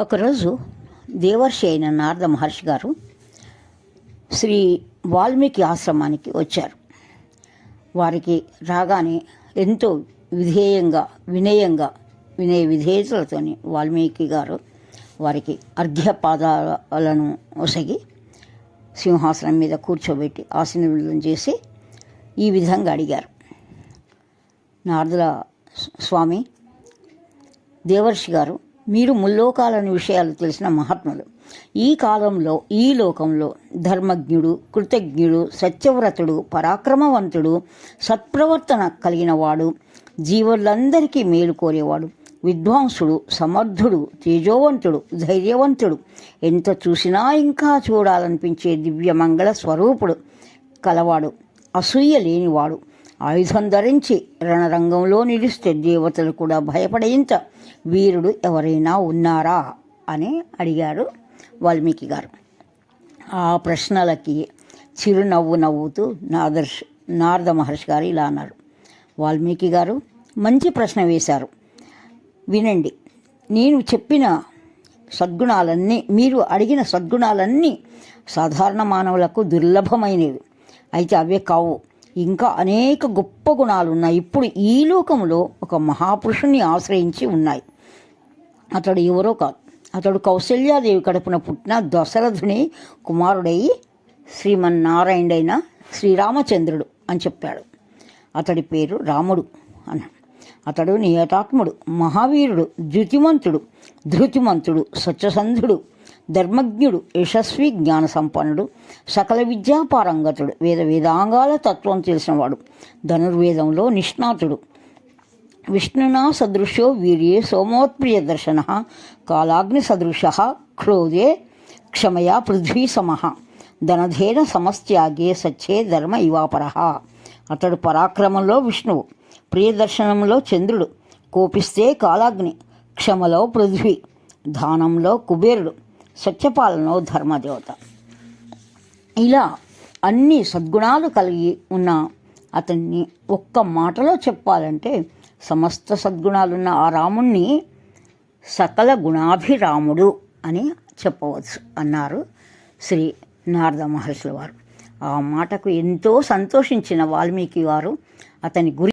ఒకరోజు దేవర్షి అయిన నారద మహర్షి గారు శ్రీ వాల్మీకి ఆశ్రమానికి వచ్చారు. వారికి రాగానే ఎంతో విధేయంగా వినయంగా వినయ విధేయతలతోని వాల్మీకి గారు వారికి అర్ఘ్యపాదాలను ఒసగి సింహాసనం మీద కూర్చోబెట్టి ఆశీర్వదం చేసి ఈ విధంగా అడిగారు. నారదుల స్వామి దేవర్షి గారు మీరు ముల్లోకాలని విషయాలు తెలిసిన మహాత్ములు. ఈ కాలంలో ఈ లోకంలో ధర్మజ్ఞుడు కృతజ్ఞుడు సత్యవ్రతుడు పరాక్రమవంతుడు సత్ప్రవర్తన కలిగిన వాడు జీవులందరికీ మేలు కోరేవాడు విద్వాంసుడు సమర్థుడు తేజోవంతుడు ధైర్యవంతుడు ఎంత చూసినా ఇంకా చూడాలనిపించే దివ్యమంగళ స్వరూపుడు కలవాడు అసూయ లేనివాడు ఆయుధం ధరించి రణరంగంలో నిలిస్తే దేవతలు కూడా భయపడేంత వీరుడు ఎవరైనా ఉన్నారా అని అడిగారు వాల్మీకి గారు. ఆ ప్రశ్నలకి చిరునవ్వు నవ్వుతూ నాదర్శ నారద మహర్షి గారు ఇలా అన్నారు. వాల్మీకి గారు మంచి ప్రశ్న వేశారు. వినండి నేను చెప్పిన సద్గుణాలన్నీ మీరు అడిగిన సద్గుణాలన్నీ సాధారణ మానవులకు దుర్లభమైనవి. అయితే అవే కావు. ఇంకా అనేక గొప్ప గుణాలు ఉన్నాయి ఇప్పుడు ఈ లోకంలో ఒక మహాపురుషుణ్ణి ఆశ్రయించి ఉన్నాయి. అతడు ఎవరో కాదు. అతడు కౌశల్యాదేవి కడుపున పుట్టిన దశరథుని కుమారుడై శ్రీమన్నారాయణుడైన శ్రీరామచంద్రుడు అని చెప్పాడు. అతడి పేరు రాముడు అన్నాడు. అతడు నియతాత్ముడు మహావీరుడు ధృతిమంతుడు ధృతిమంతుడు సత్యసంధుడు ధర్మజ్ఞుడు యశస్వి జ్ఞాన సంపన్నుడు సకల విద్యాపారంగతుడు వేద వేదాంగాల తత్వం తెలిసినవాడు ధనుర్వేదంలో నిష్ణాతుడు. విష్ణునా సదృశో వీర్యే సోమోత్ప్రియ దర్శన కాలాగ్ని సదృశ క్రోధే క్షమయా పృథ్వీ సమః ధనధేన సమస్త్యాగే సచ్చే ధర్మ ఇవాపర. అతడు పరాక్రమంలో విష్ణువు ప్రియదర్శనంలో చంద్రుడు కోపిస్తే కాలాగ్ని క్షమలో పృథ్వీ దానంలో కుబేరుడు సత్యపాలను ధర్మదేవత. ఇలా అన్ని సద్గుణాలు కలిగి ఉన్న అతన్ని ఒక్క మాటలో చెప్పాలంటే సమస్త సద్గుణాలున్న ఆ రాముణ్ణి సకల గుణాభిరాముడు అని చెప్పవచ్చు అన్నారు శ్రీ నారద మహర్షుల వారు. ఆ మాటకు ఎంతో సంతోషించిన వాల్మీకి వారు అతని గురి